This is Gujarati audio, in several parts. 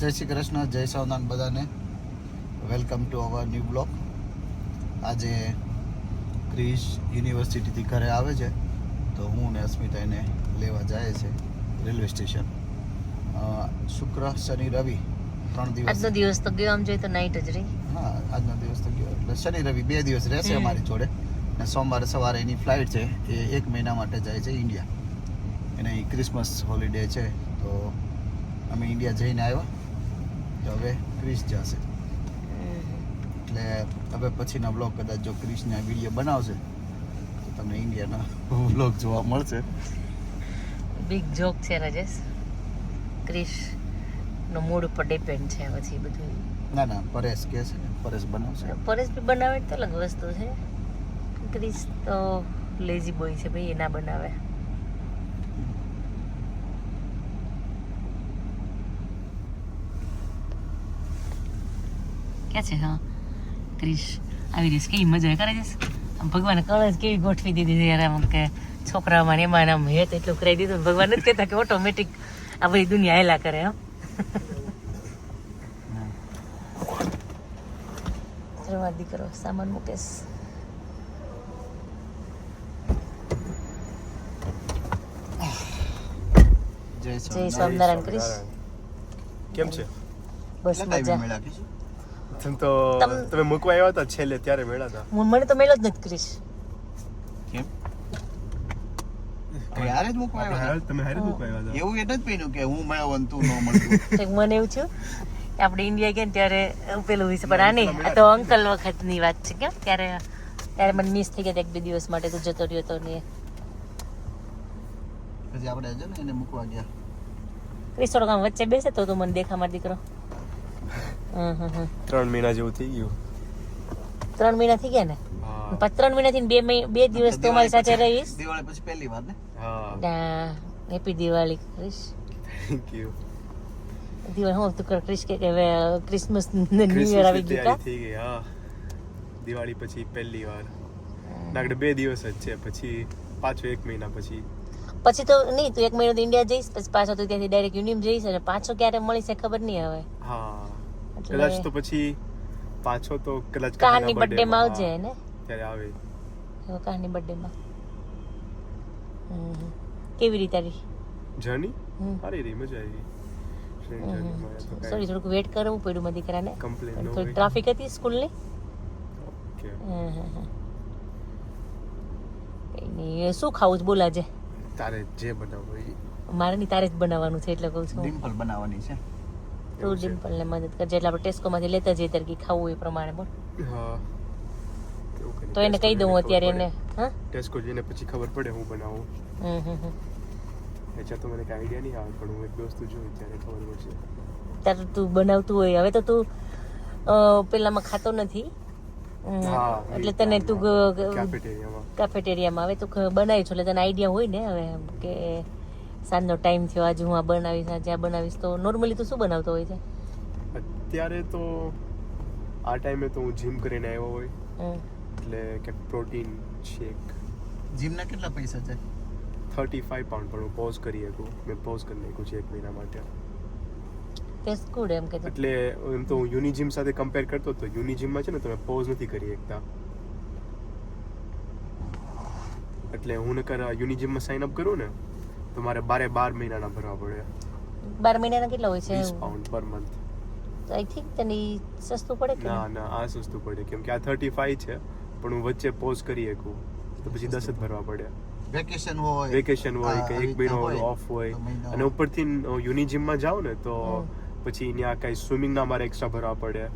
જય શ્રી કૃષ્ણ જય સૌનાન બધાને. Welcome to our new vlog આજે ક્રિશ યુનિવર્સિટીથી ઘરે આવે છે તો હું ને અસ્મિતા એને લેવા જાય છે રેલવે સ્ટેશન. શુક્ર શનિ રવિ ત્રણ દિવસ. આજનો દિવસ તો ગયો આમ જોઈએ તો નાઈટ જ રહી. હા આજનો દિવસ તો ગયો. એટલે શનિ રવિ બે દિવસ રહેશે. અમારી જોડે. ને સોમવારે સવારે એની ફ્લાઇટ છે એ એક મહિના માટે જાય છે ઇન્ડિયા એને ક્રિસમસ હોલિડે છે તો અમે ઇન્ડિયા જઈને આવ્યા. તો હવે ક્રિશ જશે. એટલે હવે પછીના બ્લોગ કદાચ જો ક્રિશના વીડિયો બનાવશે તો તમને ઇન્ડિયાના બ્લોગ જોવા મળશે. બિગ જોક છે રાજેશ. ક્રિશ નો મૂડ ઉપર ડિપેન્ડ છે પછી બધું. ના ના પરેશ કે છે પરેશ બનાવશે. પરેશ બી બનાવે તો અલગ વસ્તુ છે. ક્રિશ તો લેઝી બોય છે ભાઈ એ ના બનાવે. ક્યાં છે હા. ક્રિશ આવી રહીશ. કેવી મજા કરે છે? આમ ભગવાને કળશ કેવી ગોઠવી દીધી છે યાર આમ કે છોકરાઓમાં એમાં આમ હેત એટલું કરાવી દીધું ભગવાન નથી કહેતા કે ઓટોમેટિક આ બધી દુનિયા હેલા કરે હો. ચલો દીકરો સામાન મૂકેશ. જય જય સ્વામિનારાયણ. ક્રિશ. કેમ છે? બસ મજા. તો તમે મૂકવા આવ્યા હતા છેલ્લે ત્યારે મેળા હતા. હું મને તો મેળો જ નથી કરીશ. કેમ? હારે જ મૂકવા આવ્યા તમે હારે જ મૂકવા આવ્યા હતા? એવું એટલે જ પીનું કે હું મેં વંતુ તું ન મળતું મને એવું થયું કે આપણે ઇન્ડિયા ગયા ને ત્યારે પેલું વિશે પણ આ નહીં આ તો અંકલ વખતની વાત છે કેમ? ત્યારે ત્યારે મને મિસ થઈ ગયા એક બે દિવસ માટે તું જતો રહ્યો તો ને પછી આપણે છે ને એને મૂકવા ગયા. ક્રિશ કામ વચ્ચે બેસે તો તું મને દેખા માર દીકરો. ત્રણ મહિના જેવું થઈ ગયું. ત્રણ મહિના થઈ ગયા ને? પાંચ ત્રણ મહિનાથી થી બે બે દિવસ તો મારી સાથે રહીશ. દિવાળી પછી પહેલી વાર ને? હા. Happy Diwali Krish. Thank you Diwali હું તું કર ક્રિશ કે કે હવે ક્રિસમસ ને ન્યુ યર આવી ગયું થઈ ગઈ હા. દિવાળી પછી પહેલી વાર. નાગડે બે દિવસ જ છે પછી પાછો એક મહિના પછી. પછી તો નહીં તું એક મહિનો તો ઇન્ડિયા જઈશ પછી પાછો તું ત્યાંથી ડાયરેક્ટ યુનિયમ જઈશ અને પાછો ક્યારે મળીશ ખબર નહીં હવે. કદાચ તો પછી પાછો તો કદાચ કાની બર્થડે માં આવજે ને ત્યારે આવે. હવે કાની બર્થડે માં. હમ. કેવી રીતે આવી જર્ની. સારી રહી મજા આવી. તો સોરી થોડુંક વેટ કરવું પડ્યું મારા દીકરાને કમ્પ્લેન થોડી ટ્રાફિક હતી સ્કૂલની? ઓકે શું ખાવું છે? બોલાજે તારે જે બનાવવું હોય મારે નહીં તારે જ બનાવવાનું છે એટલે કહું છું. ડિમ્પલ બનાવવાની છે. તું ડિમ્પલને મદદ કરજે એટલે આપણે ટેસ્કોમાંથી લેતા જઈએ ત્યારે કે ખાવું એ પ્રમાણે બોલ. હા. તો એને કહી દઉં અત્યારે એને હા? ટેસ્કો જઈને પછી ખબર પડે હું બનાવું. હમ હમ હમ. તો મને કઈ આઈડિયા નહીં આવે પણ હું એક વસ્તુ જોઉં ત્યારે ખબર પડશે. ત્યારે તું બનાવતું હોય. હવે તો તું પેલામાં ખાતો નથી. એટલે તને તું કેફેટેરિયામાં કેફેટેરિયામાં હવે તું બનાવી છો એટલે તને આઈડિયા હોય ને હવે કે સાંજનો ટાઈમ થયો આજે હું આ બનાવીશ આજે આ બનાવીશ. તો નોર્મલી તો શું બનાવતો હોય છે? અત્યારે તો આ ટાઈમે તો હું જીમ કરીને આવ્યો હોય. એટલે કે પ્રોટીન શેક જીમના કેટલા પૈસા છે? થર્ટી ફાઈવ પાઉન્ડ પણ હું પોઝ કરી શકું. મેં પોઝ કરી નાખ્યું છે એક મહિના માટે. ટેસ્ટ ગુડ એમ કે એટલે એમ તો હું યુની જીમ સાથે કમ્પેર કરતો તો યુની જીમમાં છે ને તમે પોઝ નથી કરી શકતા. એટલે હું નકર યુની જીમમાં સાઇન અપ કરું ને તો મારે બારે બાર મહિનાના ભરવા પડે. બાર મહિનાના કેટલા હોય છે વીસ pound per month I think તને સસ્તું પડે કે ના ના આ સસ્તું પડે. કેમ કે આ થર્ટી ફાઈવ છે પણ હું વચ્ચે પોઝ કરી શકું. તો પછી દસ જ ભરવા પડે. વેકેશન હોય વેકેશન હોય કે એક મહિનો ઓફ હોય અને ઉપરથી યુની જીમમાં જાઓ ને તો. પછી ત્યાં કઈ સ્વિમિંગના મારે એક્સ્ટ્રા ભરવા પડે.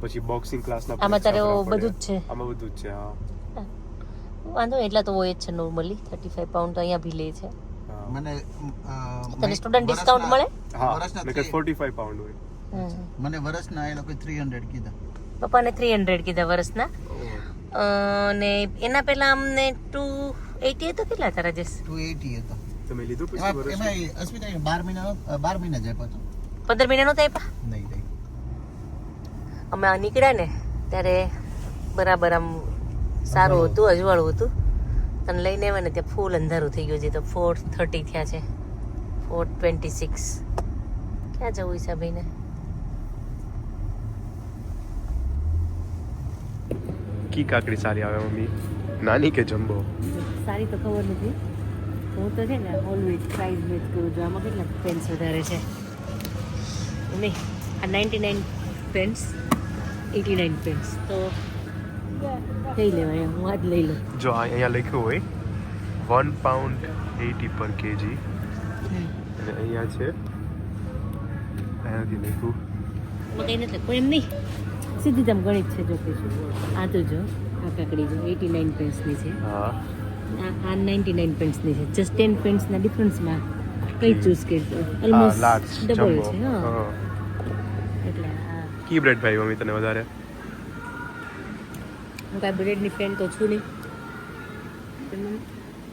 પછી બોક્સિંગ ક્લાસના આમાં તારે બધું જ છે? આમાં બધું જ છે હા. વાંધો નહીં, એટલા તો હોય જ છે નોર્મલી થર્ટી ફાઈવ પાઉન્ડ તો અહીંયા ભી લે છે. મને તને સ્ટુડન્ટ ડિસ્કાઉન્ટ મળે? હા ફોર્ટી ફાઈવ પાઉન્ડ હોય. મને વર્ષના એ લોકો થ્રી હંડ્રેડ કીધા. પપ્પાને થ્રી હંડ્રેડ કીધા વર્ષના અને એના પહેલા અમને ટુ એટી તો કેટલા હતા રાજેશ? 280 હતો તમે લીધું પછી વર્ષ એમાં અસ્મિતા 12 મહિના 12 મહિના જ આપ્યો હતો. પંદર મહિના નહોતા આપ્યા? નહીં નહીં. અમે આ નીકળ્યા ને ત્યારે બરાબર આમ સારું હતું અજવાળું હતું. તને લઈને આવે ને ત્યાં ફૂલ અંધારું થઈ ગયું છે. તો ફોર થર્ટી થયા છે. ફોર ટ્વેન્ટી સિક્સ ક્યાં જવું છે ભાઈને કી કાકડી સારી આવે મમ્મી? નાની કે જમ્બો? સારી તો ખબર નથી. હું તો છે ને ઓલવેઝ પ્રાઇઝ મેચ કરું છું. આમાં કેટલા પેન્સ વધારે છે? નહીં આ ninety nine pence eighty nine pence તો લઈ લેવાય હું આજ લઈ લઉં જો અહીંયા લખ્યું હોય one pound eighty per kg અને અહીંયા છે અહીંયાથી લખ્યું કઈ નથી કોઈ એમ નહીં સીધી તમ ગણિત છે જો કે આ તો જો આ કાકડી જો એટી નાઇન પેન્સની છે હા આ નાઇન્ટી નાઇન પેન્ટ્સની છે જસ્ટ ટેન પેન્સના ડિફરન્સમાં કઈ ચૂઝ કરશો ઓલમોસ્ટ ડબલ છે હા એટલે કી બ્રેડ ભાઈ મમ્મી તને વધારે હું કાંઈ બ્રેડની ફેન તો છું નહીં.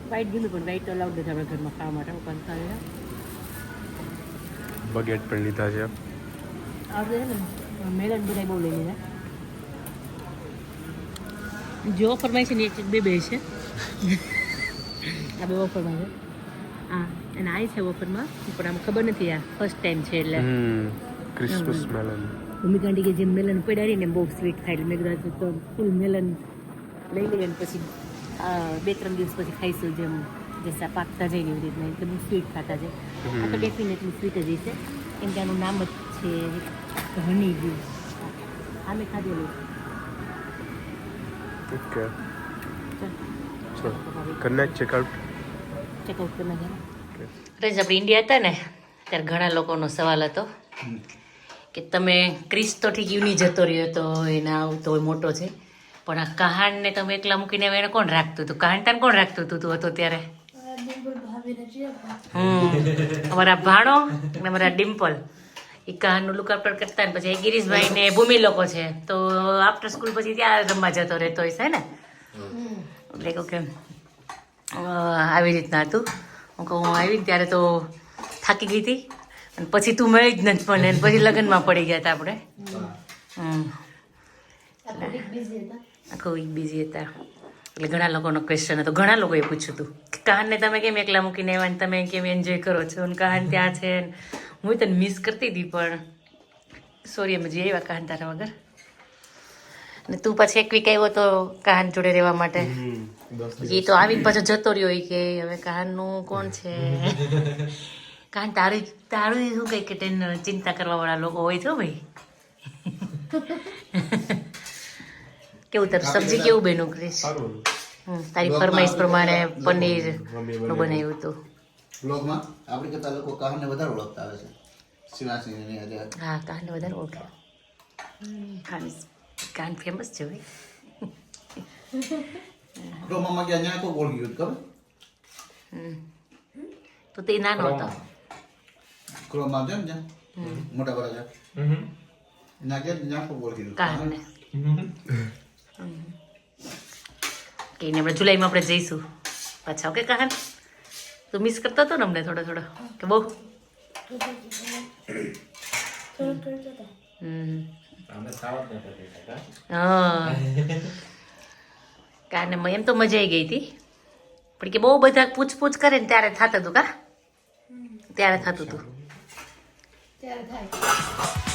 વ્હાઈટ ગમે પણ વ્હાઈટ તો અલાઉડ નથી આપણા ઘરમાં ખાવા માટે હું ખાવે બગેટ પણ લીધા છે. આવડે છે ને. મેલન બધા બહુ લઈ લીધા જો ફરમાય છે ને એક એક બે બે છે. આ બે ઓફરમાં છે. હા અને આવી છે ઓફરમાં પણ આમ ખબર નથી આ ફર્સ્ટ ટાઈમ છે એટલે. ક્રિસમસ મેલન ભૂમિકાંડી કે જેમ મેલન પડ્યા ને બહુ સ્વીટ થાય એટલે મેં કીધું તો ફૂલ મેલન લઈ લઈએ અને પછી બે ત્રણ દિવસ પછી ખાઈશું જેમ જેસા પાકતા જાય ને એવી રીતના. એટલે બહુ સ્વીટ ખાતા છે આ તો ડેફિનેટલી સ્વીટ જ હશે. કેમ કે આનું નામ જ છે હની જ્યુસ આ મેં ખાધેલું ઓકે કરના ચેકઆઉટ ચેકઆઉટ કરી નાખે રેજ આપણે ઇન્ડિયા હતા ને ત્યારે ઘણા લોકોનો સવાલ હતો. કે તમે ક્રિસ તો ઠીક યુની જતો રહ્યો તો એના તો મોટો છે. પણ આ કહાણને તમે એકલા મૂકીને એને કોણ રાખતું હતું? કહાણ તને કોણ રાખતું હતું તું હતો ત્યારે હમ. અમારા ભાણો અને અમારા ડિમ્પલ. એ કહાનનું લુક આફ્ટર કરતા ને પછી ગિરીશભાઈ ને ભૂમિ લોકો છે. તો આફ્ટર સ્કૂલ પછી ત્યાં રમવા જતો રહેતો છે ને? એટલે કહું કે આવી રીતના હતું. હું કહું આવી ત્યારે તો થાકી ગઈ હતી. પછી તું મળી જ નથી પણ પછી લગ્નમાં પડી ગયા હતા આપણે. હમ આખો વીક બિઝી હતા. એટલે ઘણા લોકોનો ક્વેશ્ચન હતો. ઘણા લોકોએ પૂછ્યું હતું કે કાનને તમે કેમ એકલા મૂકીને આવ્યા તમે કેમ એન્જોય કરો છો અને કાન ત્યાં છે ને હું તને મિસ કરતી હતી પણ સોરી અમે જઈ આવ્યા કાન તારા વગર. અને તું પછી એક વીક આવ્યો તો કાન જોડે રહેવા માટે. એ તો આવીને પાછો જતો રહ્યો ઈ કે હવે કાનનું કોણ છે? કહાન તારું તારું શું કઈ કે તેને ચિંતા કરવાવાળા લોકો હોય છો ભાઈ? કેવું તારું સબ્જી કેવું બેનું ક્રિશ? હમ, તારી ફરમાઈશ પ્રમાણે પનીરનું બનાવ્યું હતું. બ્લોગમાં આપણી કરતા લોકો કહાને વધારે ઓળખતા આવે છે. શિવાસિંહની આજે. હા કાનને વધારે ઓળખે. કાન કાન ફેમસ છે ભાઈ. કોઈ ખબર? હમ. તો તે નાનો હતો. ક્રોમમાં આવજો ને મોટા બરા છે ના ગયા ત્યાં કોઈ ઓળખી ગયું કે આપણે જુલાઈમાં આપણે જઈશું પાછા ઓકે કહાન તું મિસ કરતો હતો ને અમને થોડો થોડો કે બહુ હમ હા કાને મ- એમ તો મજા આવી ગઈ હતી પણ કે બહુ બધા પૂછપૂછ કરે ને ત્યારે થતું હતું કા ત્યારે થતું હતું ત્યારે થાય